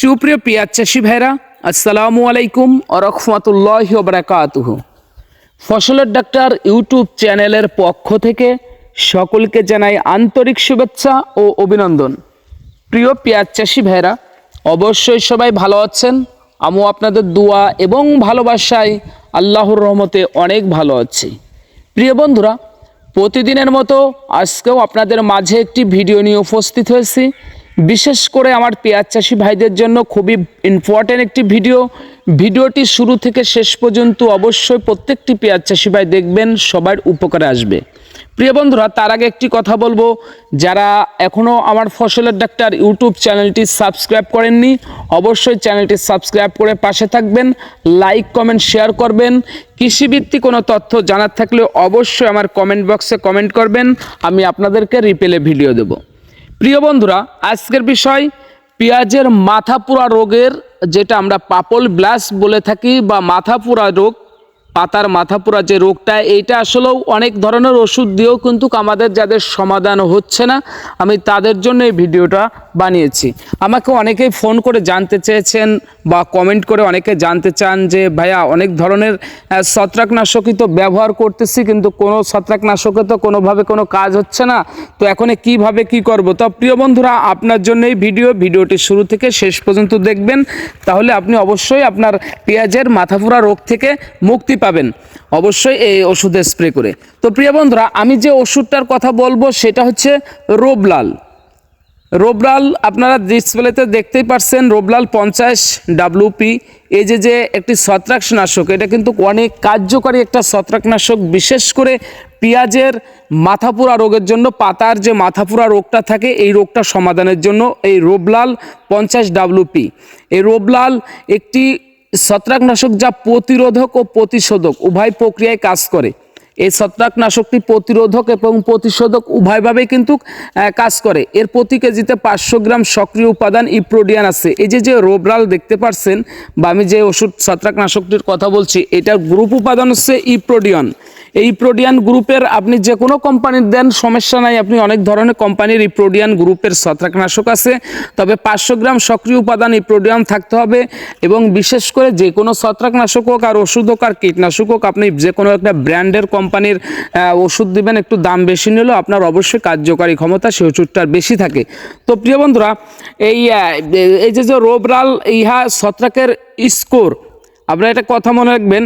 সুপ্রিয় পেঁয়াজ চাষি ভাইরা, আসসালামু আলাইকুম আরহামতুল্লাহ বারাকাতুহ। ফসলের ডাক্তার ইউটিউব চ্যানেলের পক্ষ থেকে সকলকে জানাই আন্তরিক শুভেচ্ছা ও অভিনন্দন। প্রিয় পেঁয়াজ চাষি ভাইরা, অবশ্যই সবাই ভালো আছেন। আমিও আপনাদের দোয়া এবং ভালোবাসায় আল্লাহর রহমতে অনেক ভালো আছি। প্রিয় বন্ধুরা, প্রতিদিনের মতো আজকেও আপনাদের মাঝে একটি ভিডিও নিয়ে উপস্থিত হয়েছি। বিশেষ করে আমার পেঁয়াজ চাষি ভাইদের জন্য খুবই ইম্পর্ট্যান্ট একটি ভিডিও ভিডিওটি শুরু থেকে শেষ পর্যন্ত অবশ্যই প্রত্যেকটি পেঁয়াজ চাষি ভাই দেখবেন, সবার উপকারে আসবে। প্রিয় বন্ধুরা, তার আগে একটি কথা বলব, যারা এখনও আমার ফসলের ডাক্তার ইউটিউব চ্যানেলটি সাবস্ক্রাইব করেননি, অবশ্যই চ্যানেলটি সাবস্ক্রাইব করে পাশে থাকবেন, লাইক, কমেন্ট শেয়ার করবেন। কৃষিভিত্তিক কোনো তথ্য জানার থাকলে অবশ্যই আমার কমেন্ট বক্সে কমেন্ট করবেন, আমি আপনাদেরকে রিপেলে ভিডিও দেব। প্রিয় বন্ধুরা, আজকের বিষয় পেঁয়াজের মাথা পোড়া রোগের, যেটা আমরা পাপল ব্লাস বলে থাকি বা মাথা পোড়া রোগ। পাতার মাথা পুরা যে রোগটা, এইটা আসলেও অনেক ধরনের ওষুধ দিয়েও কিন্তু আমাদের যাদের সমাধান হচ্ছে না, আমি তাদের জন্য এই ভিডিওটা বানিয়েছি। আমাকে অনেকেই ফোন করে জানতে চেয়েছেন বা কমেন্ট করে অনেকে জানতে চান যে, ভাইয়া, অনেক ধরনের ছত্রাকনাশকই তো ব্যবহার করতেছি, কিন্তু কোনো ছত্রাকনাশকে তো কোনোভাবে কোনো কাজ হচ্ছে না, তো এখন কীভাবে কি করব? তো প্রিয় বন্ধুরা, আপনার জন্য এই ভিডিও, ভিডিওটি শুরু থেকে শেষ পর্যন্ত দেখবেন, তাহলে আপনি অবশ্যই আপনার পেঁয়াজের মাথাফোড়া রোগ থেকে মুক্তি পাবেন। অবশ্যই এই ওষুধে স্প্রে করে। তো প্রিয় বন্ধুরা, আমি যে ওষুধটার কথা বলব সেটা হচ্ছে রোবলাল। রোবলাল আপনারা ডিসপ্লেতে দেখতেই পারছেন, রোবলাল পঞ্চাশ ডাব্লুপি এই যে যে একটি ছত্রাকনাশক, এটা কিন্তু অনেক কার্যকরী একটা ছত্রাকনাশক, বিশেষ করে পেঁয়াজের মাথাপুরা রোগের জন্য, পাতার যে মাথাপুরা রোগটা থাকে, এই রোগটা সমাধানের জন্য এই রোবলাল পঞ্চাশ ডাব্লুপি এই রোবলাল একটি ছত্রাকনাশক যা প্রতিরোধক ও প্রতিশোধক, উভয় প্রক্রিয়ায় কাজ করে। এই ছত্রাকনাশকটি প্রতিরোধক এবং প্রতিশোধক উভয়ভাবে কিন্তু কাজ করে। এর প্রতি কেজিতে পাঁচশো গ্রাম সক্রিয় উপাদান ইপ্রোডিয়ান আছে। এই যে যে রোবরাল দেখতে পারছেন, বা আমি যে ওষুধ, ছত্রাকনাশকটির কথা বলছি, এটার গ্রুপ উপাদান হচ্ছে ইপ্রোডিয়ান। এই ইপ্রোডিয়ান গ্রুপের আপনি যে কোনো কোম্পানির দেন, সমস্যা নাই, আপনি অনেক ধরনের কোম্পানির ইপ্রোডিয়ান গ্রুপের ছত্রাকনাশক আছে। তবে পাঁচশো গ্রাম সক্রিয় উপাদান ইপ্রোডিয়াম থাকতে হবে এবং বিশেষ করে যে কোনো ছত্রাকনাশক হোক আর ওষুধ হোক আর কীটনাশক হোক, আপনি যে কোনো একটা ব্র্যান্ডের কোম্পানির ওষুধ দিবেন, একটু দাম বেশি নিলেও আপনার অবশ্যই কার্যকারী ক্ষমতা সেই ওষুধটার বেশি থাকে। তো প্রিয় বন্ধুরা, এই এই যে যে রোবরাল ইহা ছত্রাকের স্কোর আপনারা একটা কথা মনে রাখবেন,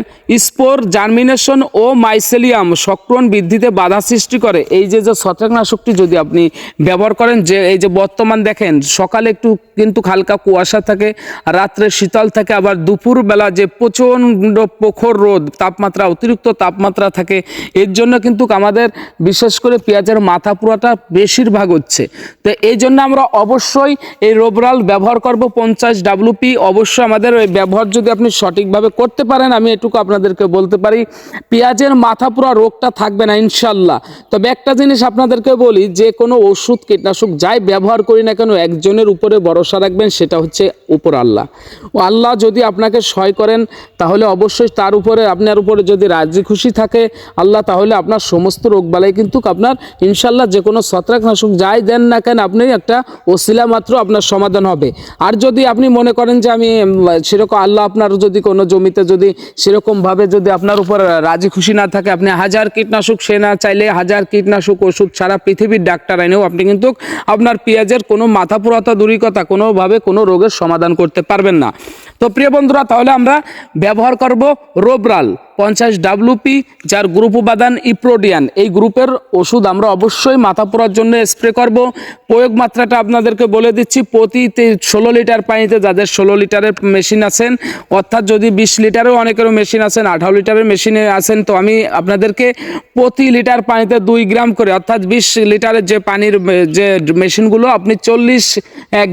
স্পোর, জার্মিনেশন ও মাইসেলিয়াম সক্রমণ বৃদ্ধিতে বাধা সৃষ্টি করে। এই যে যে ছত্রাকনাশকটি যদি আপনি ব্যবহার করেন, যে এই যে বর্তমান দেখেন, সকালে একটু কিন্তু হালকা কুয়াশা থাকে, রাত্রে শীতল থাকে, আবার দুপুরবেলা যে প্রচণ্ড প্রখর রোদ, তাপমাত্রা, অতিরিক্ত তাপমাত্রা থাকে, এর জন্য কিন্তু আমাদের বিশেষ করে পেঁয়াজের মাথা পুরাটা বেশিরভাগ হচ্ছে। তো এই জন্য আমরা অবশ্যই এই রোবরাল ব্যবহার করব পঞ্চাশ ডাব্লুপি অবশ্যই আমাদের ওই ব্যবহার যদি আপনি সঠিকভাবে করতে পারেন, আমি এটুকু আপনাদেরকে বলতে পারি। পেঁয়াজের মাথা পুরা রোগটা থাকবে না, ইনশাল্লাহ। তবে একটা জিনিস আপনাদেরকে বলি, যে কোনো ওষুধ, কীটনাশক যাই ব্যবহার করি না কেন, একজনের উপরে ভরসা রাখবেন, সেটা হচ্ছে উপর আল্লাহ। ও আল্লাহ যদি আপনাকে সয় করেন, তাহলে অবশ্যই তার উপরে, আপনার উপরে যদি রাজি খুশি থাকে, আল্লাহ তাহলে আপনার সমস্ত রোগবালাই কিন্তু আপনার, ইনশাল্লাহ যে কোনো ছত্রাকনাশক যাই দেন না কেন, আপনি একটা ওসিলা মাত্র আপনার সমাধান হবে। আর যদি আপনি মনে করেন যে আমি সেরকম আল্লাহ আপনার যদি কোনো জমিতে যদি সেরকমভাবে যদি আপনার উপর রাজি খুশি না থাকে, আপনি হাজার কীটনাশক সে না চাইলে হাজার কীটনাশক ওষুধ ছাড়া পৃথিবীর ডাক্তার আইনেও আপনি কিন্তু আপনার পেঁয়াজের কোনো মাথা পুরাতা দূরিকতা কোনোভাবে কোনো রোগের সমাধান করতে পারবেন না। তো প্রিয় বন্ধুরা তাহলে আমরা ব্যবহার করব রোবরাল পঞ্চাশ ডাব্লুপি যার গ্রুপ উপাদান ইপ্রোডিয়ান। এই গ্রুপের ওষুধ আমরা অবশ্যই মাথা পোড়ার জন্য স্প্রে করব। প্রয়োগ মাত্রাটা আপনাদেরকে বলে দিচ্ছি প্রতি ষোলো লিটার পানিতে যাদের ষোলো লিটারের মেশিন আছেন অর্থাৎ যদি বিশ লিটারেও অনেকেরও মেশিন আছেন আঠারো লিটারের মেশিনে আছেন তো আমি আপনাদেরকে প্রতি লিটার পানিতে দুই গ্রাম করে অর্থাৎ বিশ লিটারের যে পানির যে মেশিনগুলো আপনি চল্লিশ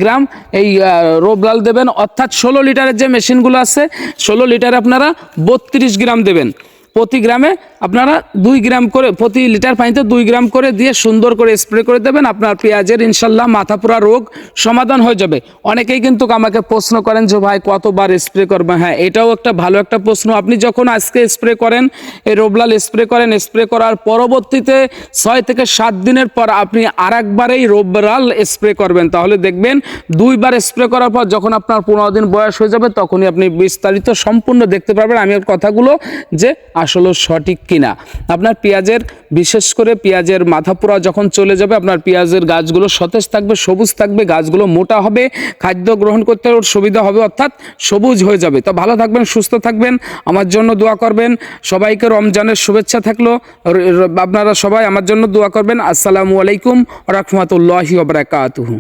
গ্রাম এই আহ, রোবলাল দেবেন। অর্থাৎ ষোলো লিটারের যে মেশিনগুলো আছে ষোলো লিটারে আপনারা বত্রিশ গ্রাম দেবেন। প্রতি গ্রামে আপনারা দুই গ্রাম করে, প্রতি লিটার পানিতে দুই গ্রাম করে দিয়ে সুন্দর করে স্প্রে করে দেবেন। আপনার পেঁয়াজের ইনশাল্লাহ মাথা পুরা রোগ সমাধান হয়ে যাবে। অনেকেই কিন্তু আমাকে প্রশ্ন করেন যে, ভাই, কতবার স্প্রে করবে হ্যাঁ এটাও একটা ভালো একটা প্রশ্ন। আপনি যখন আজকে স্প্রে করেন, এই রোবলাল স্প্রে করেন স্প্রে করার পরবর্তীতে ছয় থেকে সাত দিনের পর আপনি আর একবারেই রোবলাল স্প্রে করবেন। তাহলে দেখবেন দুইবার স্প্রে করার পর যখন আপনার পনেরো দিন বয়স হয়ে যাবে, তখনই আপনি বিস্তারিত সম্পূর্ণ দেখতে পারবেন। আমি কথাগুলো যে আসলে সঠিক কিনা। আপনার পেঁয়াজের, বিশেষ করে পেঁয়াজের মাথা পোড়া যখন চলে যাবে, আপনার পেঁয়াজের গাছগুলো সতেজ থাকবে, সবুজ থাকবে, গাছগুলো মোটা হবে, খাদ্য গ্রহণ করতে ওর সুবিধা হবে, অর্থাৎ সবুজ হয়ে যাবে। তো ভালো থাকবেন, সুস্থ থাকবেন, আমার জন্য দোয়া করবেন, সবাইকে রমজানের শুভেচ্ছা থাকল আপনারা সবাই আমার জন্য দোয়া করবেন। আসসালামু আলাইকুম রহমতুল্লাহি ওবরাকাতুহু